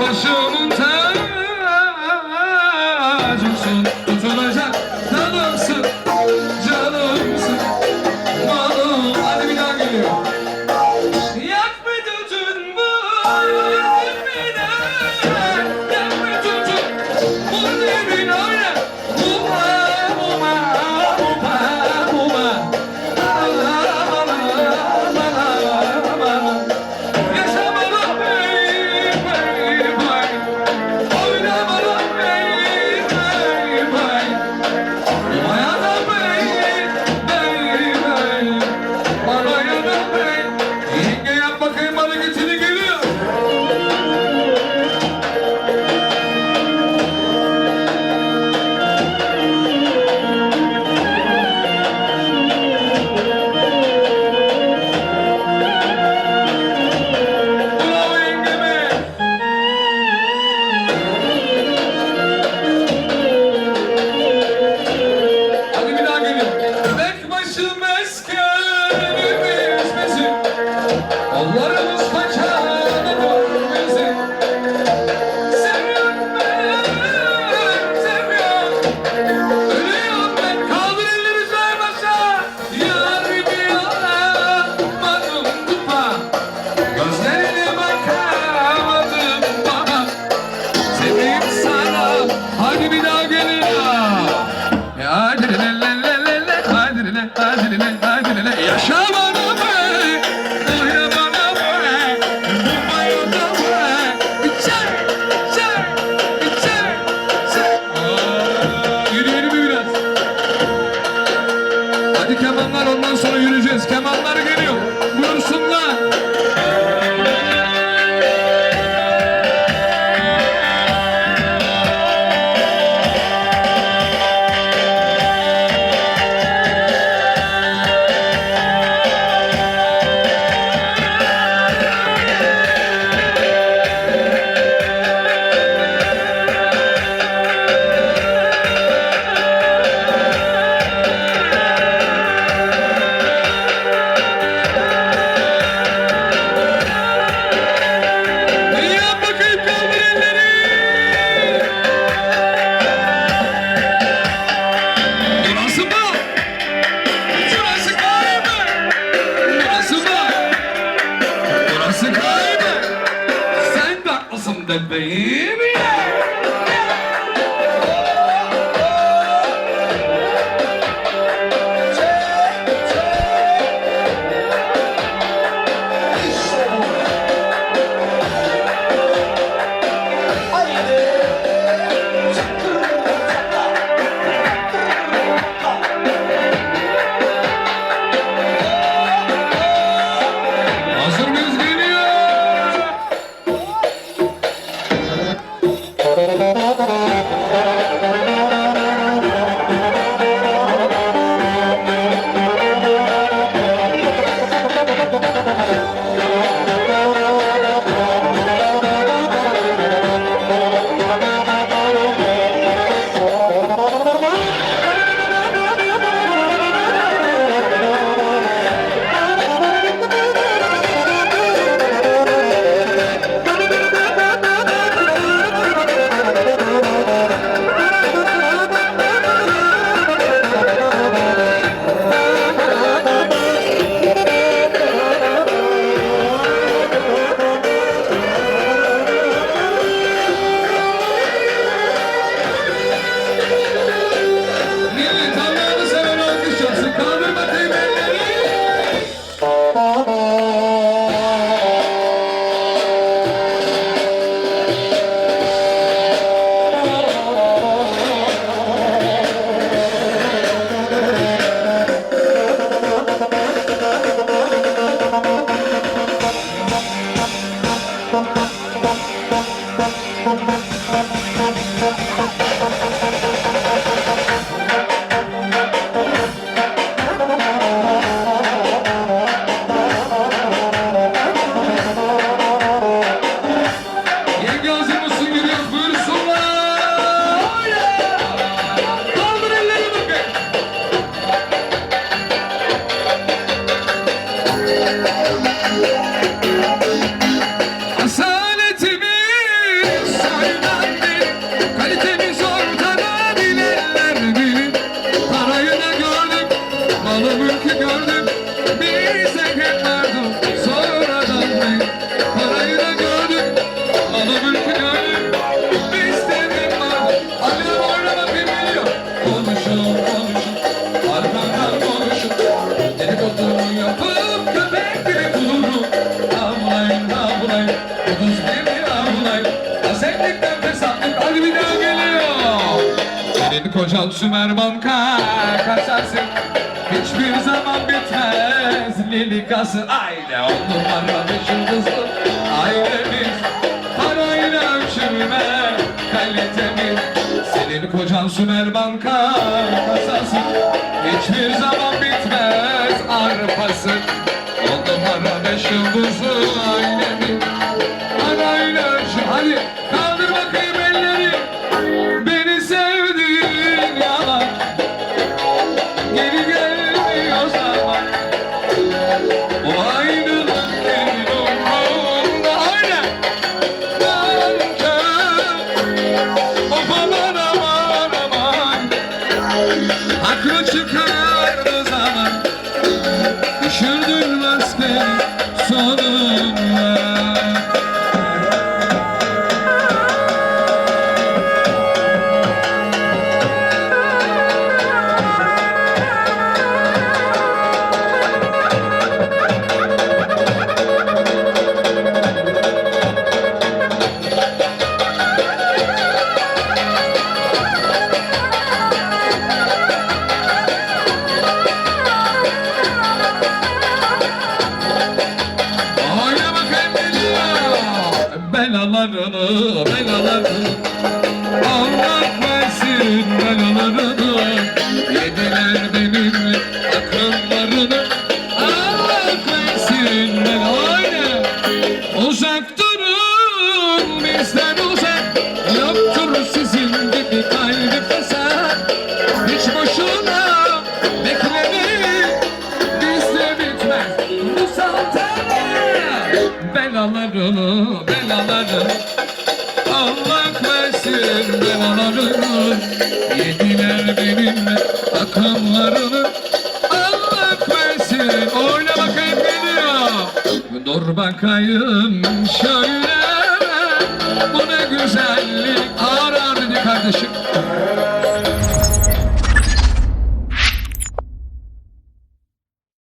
başına Allah'ım. também. Acal Sümer banka kaçarsın. Hiçbir zaman bitmez. Lilikası Aynı on numara beş yıldızlı. Ailemiz Parayla ölçülme kalitemiz Senin kocan Sümer banka kaçarsın. Hiçbir zaman bitmez. Arpası On numara beş yıldızlı. Ailemiz Belalarını, belalarını Allah versin belalarını Yediler benim akıllarını Allah versin bela Oyna Uzak durun bizden uzak Yoktur sizin gibi kalbi Hiç boşuna beklemeyin Bizde bitmez bu Belalarını, belalarını Dur bakayım şöyle. Bu ne güzellik. Ağır ağır kardeşim.